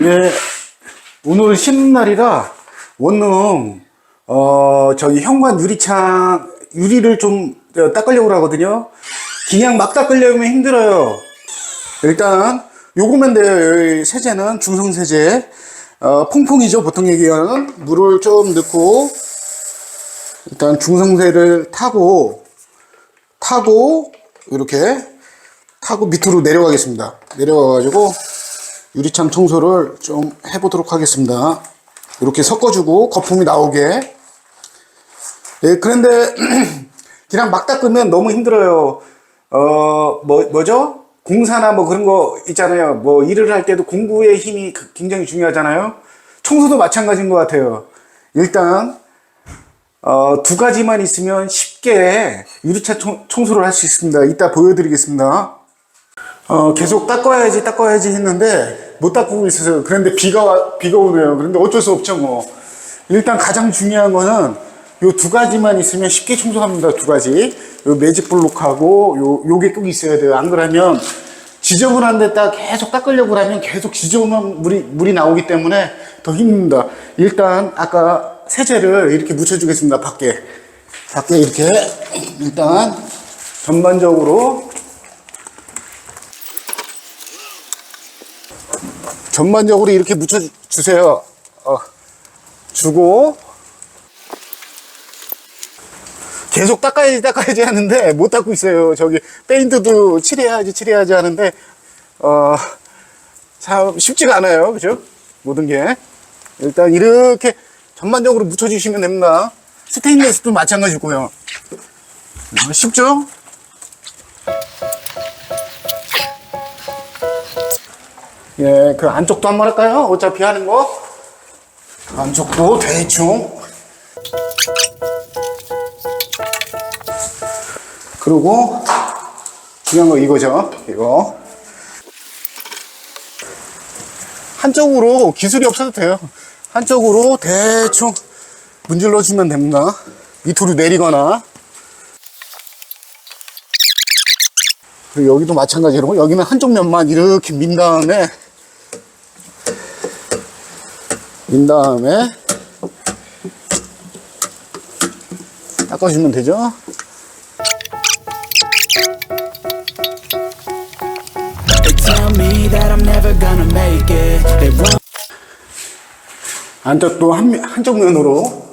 예, 오늘은 쉬는 날이라 원룸 어 저기 현관 유리창 유리를 좀 어, 닦으려고 하거든요. 그냥 막 닦으려면 힘들어요. 일단 요거면 돼요. 이 세제는 중성 세제. 어, 퐁퐁이죠. 보통 얘기하는 물을 좀 넣고 일단 중성세를 타고 타고 이렇게 타고 밑으로 내려가겠습니다. 내려가 가지고 유리창 청소를 좀 해보도록 하겠습니다. 이렇게 섞어주고 거품이 나오게. 예, 그런데 그냥 막 닦으면 너무 힘들어요. 어, 뭐, 뭐죠? 공사나 뭐 그런 거 있잖아요. 뭐 일을 할 때도 공구의 힘이 그- 굉장히 중요하잖아요. 청소도 마찬가지인 것 같아요. 일단, 어, 두 가지만 있으면 쉽게 유리차 청, 청소를 할 수 있습니다. 이따 보여드리겠습니다. 어, 계속 닦아야지, 닦아야지 했는데, 못 닦고 있어서, 그런데 비가, 와- 비가 오네요. 그런데 어쩔 수 없죠, 뭐. 일단 가장 중요한 거는, 요 두 가지만 있으면 쉽게 청소합니다, 두 가지. 요 매직 블록하고, 요, 요게 꼭 있어야 돼요. 안 그러면, 지저분한 데다 계속 닦으려고 하면 계속 지저분한 물이, 물이 나오기 때문에 더 힘듭니다. 일단, 아까 세제를 이렇게 묻혀 주겠습니다, 밖에. 밖에 이렇게, 일단, 전반적으로 전반적으로 이렇게 묻혀 주세요. 어, 주고 계속 닦아야지 닦아야지 하는데 못 닦고 있어요. 저기 페인트도 칠해야지 칠해야지 하는데 어, 참 쉽지가 않아요. 그죠? 모든 게 일단 이렇게 전반적으로 묻혀 주시면 됩니다. 스테인리스도 마찬가지고요. 어, 쉽죠? 예, 그 안쪽도 한번 할까요? 어차피 하는 거. 안쪽도 대충. 그리고 중요한 거 이거죠. 이거. 한쪽으로 기술이 없어도 돼요. 한쪽으로 대충 문질러 주면 됩니다. 밑으로 내리거나. 그리고 여기도 마찬가지로 여기는 한쪽 면만 이렇게 민 다음에 민 다음에 닦아주면 되죠. 안쪽도 한, 면- 한쪽 면으로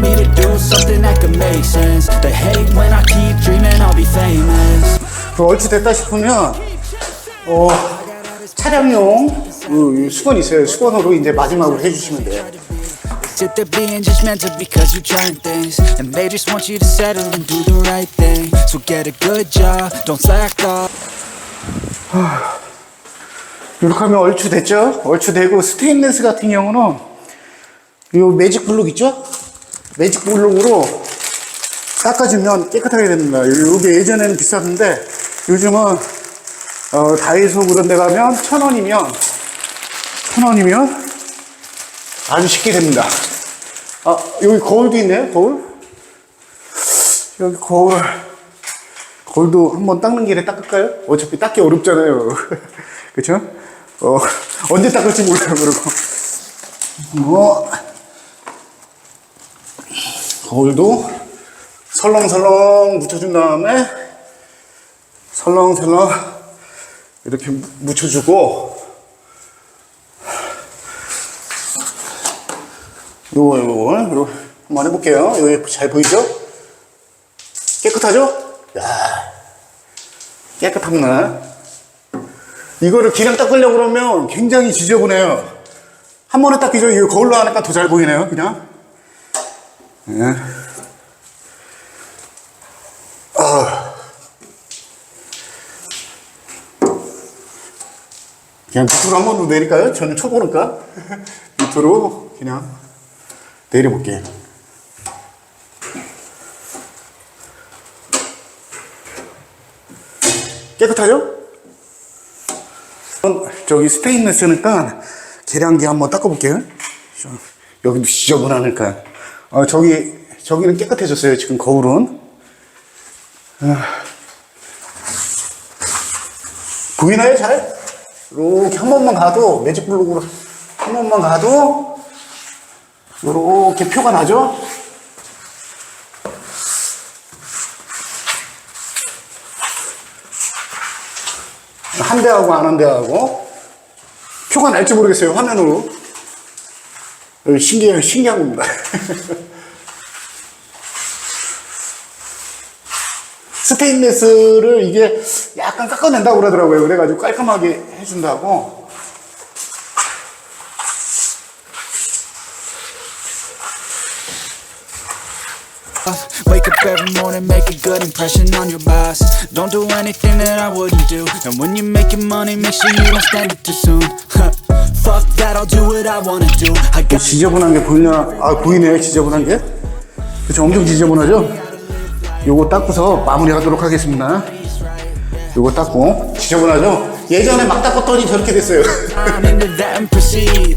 want me to do something that could make sense. They hate when I keep dreaming I'll be famous. 그 얼추 됐다 싶으면 어, 차량용 그 수건 있어요. 수건으로 이제 마지막으로 해주시면 돼요. Is it they're being just mental because you're trying things And they just want you to settle and do the right thing So get a good job, don't slack off 이렇게 하면 얼추 됐죠? 얼추 되고 스테인레스 같은 경우는 이 매직 블록 있죠? 매직 블록으로 닦아주면 깨끗하게 됩니다. 이게 예전에는 비쌌는데 요즘은 어, 다이소 그런 데 가면 천 원이면 천 원이면 아주 쉽게 됩니다. 아 여기 거울도 있네요. 거울 여기 거울 거울도 한번 닦는 길에 닦을까요? 어차피 닦기 어렵잖아요. 그쵸? 어, 언제 닦을지 몰라요, 그리고. 뭐, 거울도 설렁설렁 묻혀준 다음에 설렁설렁 이렇게 무- 묻혀주고 요거, 요거, 요거 한번 해볼게요. 여기 잘 보이죠? 깨끗하죠? 야 깨끗합니다. 이거를 그냥 닦으려고 그러면 굉장히 지저분해요. 한 번에 닦이죠? 이거 거울로 하니까 더 잘 보이네요, 그냥. 예. 아. 그냥 밑으로 한 번 더 내릴까요? 저는 쳐보니까 밑으로 그냥 내려볼게요 깨끗하죠? 어, 저기 스테인레스니까 계량기 한번 닦아볼게요 여기도 지저분하니까 어, 저기, 저기는 깨끗해졌어요. 지금 거울은. 아. 보이나요, 잘? 이렇게 한 번만 가도, 매직 블록으로 한 번만 가도, 이렇게 표가 나죠? 한 대하고 안 한 대하고 표가 날지 모르겠어요 화면으로 신기한 신기한 겁니다 스테인레스를 이게 약간 깎아낸다고 그러더라고요 그래가지고 깔끔하게 해준다고. Fuck that, I'll do what I wanna do. I got 지저분한 게 보이냐 아 보이네요 지저분한 게? 그쵸 엄청 지저분하죠? 요거 닦고서 마무리하도록 하겠습니다. 요거 닦고. 지저분하죠? 예전에 막 닦았더니 저렇게 됐어요. I'm into that and proceed.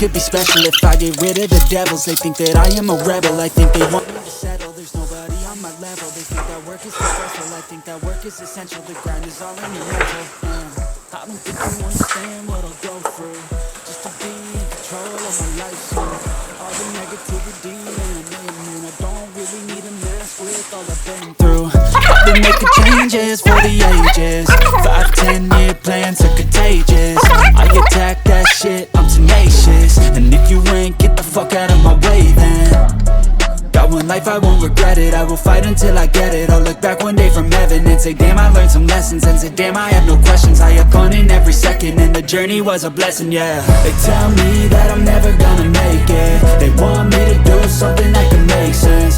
Could be special if I get rid of the devils. They think that I am a rebel. I think they want me to settle. There's nobody on my level. They think that work is successful. I think that work is essential. The grind is all in your mental. Uh, I don't think you understand what I'll go through just to be in control of my life. So all the negativity and I mean, I don't really need a mess with all I've been through. I've been making changes for the ages. Five, ten year plans are contagious. I attack that shit, I'm tenacious. Fuck out of my way then. Got one life, I won't regret it. I will fight until I get it. I'll look back one day from heaven and say, Damn, I learned some lessons. And say, Damn, I have no questions. I had fun in every second, and the journey was a blessing, yeah. They tell me that I'm never gonna make it. They want me to do something that can make sense.